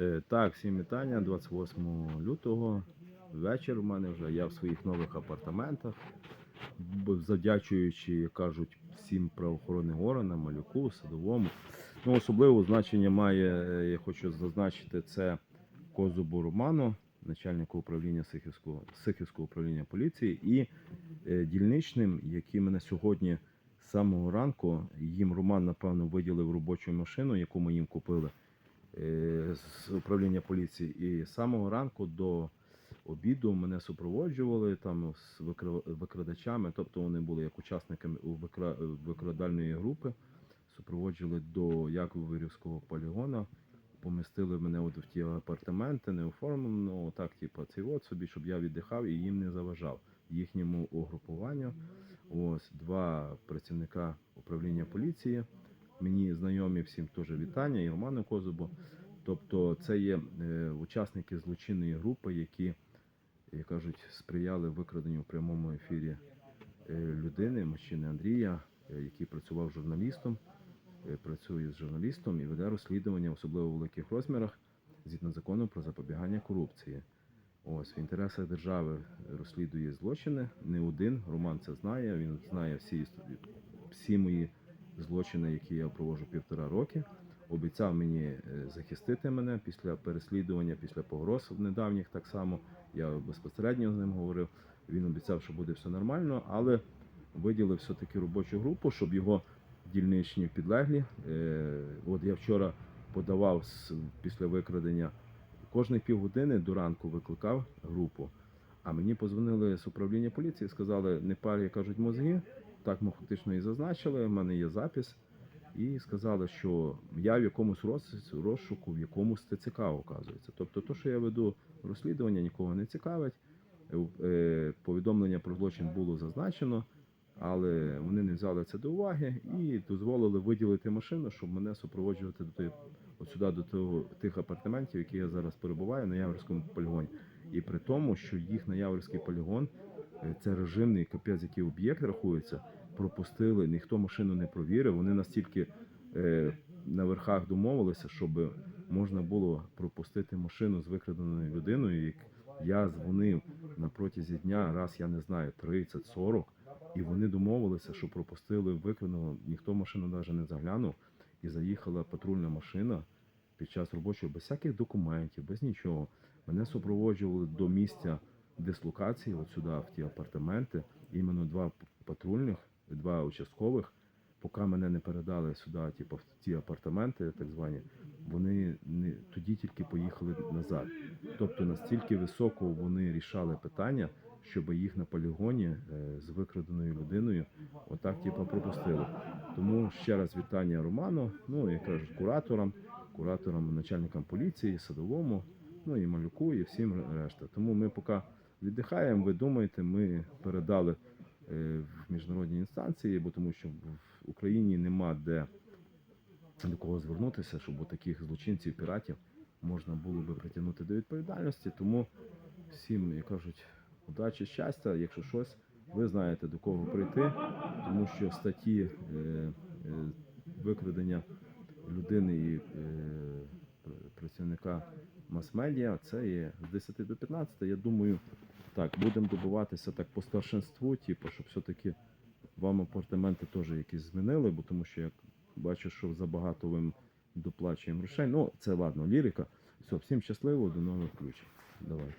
Е, Так, всім вітання. 28 лютого. Вечір в мене вже. Я в своїх нових апартаментах. Завдячуючи, як кажуть, всім правоохоронним органам, малюку, садовому. Ну, особливо значення має, е, я хочу зазначити, це Козубу Роману, начальнику управління Сихівського, Сихівського управління поліції, і е, дільничним, які мене сьогодні з самого ранку, їм Роман, напевно, виділив робочу машину, яку ми їм купили з управління поліції. І з самого ранку до обіду мене супроводжували там з викрадачами, тобто вони були як учасниками у викрадальної групи, супроводжували до Яковирівського полігону. Помістили мене от в ті апартаменти, не оформлено, так, типу, цей от собі, щоб я віддихав і їм не заважав їхньому угрупуванню. Ось два працівника управління поліції. Мені знайомі всім теж вітання, і Роману Козубу. Тобто це є е, учасники злочинної групи, які, як кажуть, сприяли викраденню в прямому ефірі е, людини, мужчини Андрія, е, який працював журналістом, працює з журналістом і веде розслідування, особливо в великих розмірах, згідно закону про запобігання корупції. Ось в інтересах держави розслідує злочини. Не один. Роман це знає. Він знає всі, всі мої злочини, які я проводжу півтора роки. Обіцяв мені е, захистити мене після переслідування, після погроз недавніх так само. Я безпосередньо з ним говорив. Він обіцяв, що буде все нормально, але виділив все-таки робочу групу, щоб його дільничні підлеглі. Е, От я вчора подавав після викрадення кожні півгодини до ранку викликав групу. А мені позвонили з управління поліції, сказали, не парі, кажуть, мозги. Так ми фактично і зазначили. в мене є запис. І сказали, що я в якомусь розшуку, в якомусь ТЦК оказується. Тобто, то, що я веду розслідування, нікого не цікавить. Е, е, Повідомлення про злочин було зазначено, але вони не взяли це до уваги і дозволили виділити машину, щоб мене супроводжувати до тої, от сюди, до того, тих апартаментів, які я зараз перебуваю на Яворському полігоні. І при тому, що їх на Яворський полігон це режимний капець, який об'єкт рахується, пропустили, ніхто машину не провірив. Вони настільки е, на верхах домовилися, щоб можна було пропустити машину з викраденою людиною. Я дзвонив на протязі дня, раз я не знаю, 30-40, і вони домовилися, що пропустили викраденого, ніхто машину навіть не заглянув, і заїхала патрульна машина під час робочого, без всяких документів, без нічого. Мене супроводжували до місця дислокації, от сюди, в ті апартаменти, іменно два патрульних, два участкових. Поки мене не передали сюди, типу, в ті апартаменти, так звані, вони не тоді тільки поїхали назад. Тобто настільки високо вони рішали питання, щоб їх на полігоні е, з викраденою людиною отак типу, пропустили. Тому ще раз вітання Роману, ну і кажуть, кураторам, кураторам, начальникам поліції, садовому, ну і малюку, і всім решта. Тому ми поки віддихаємо, ви думаєте, ми передали е, в міжнародні інстанції, бо тому що в Україні нема де до кого звернутися, щоб у таких злочинців, піратів можна було би притягнути до відповідальності. Тому всім, як кажуть, удачі, щастя, якщо щось, ви знаєте до кого прийти, тому що статті е, е, викрадення людини і е, працівника мас-медіа це є з 10 до 15. Я думаю, так, будемо добиватися так по старшинству, типу, щоб все-таки вам апартаменти теж якісь змінили, бо тому що я бачу, що забагато ви доплачуємо грошей. Ну, це ладно, лірика. Все, всім щасливо, до нових включень. Давай.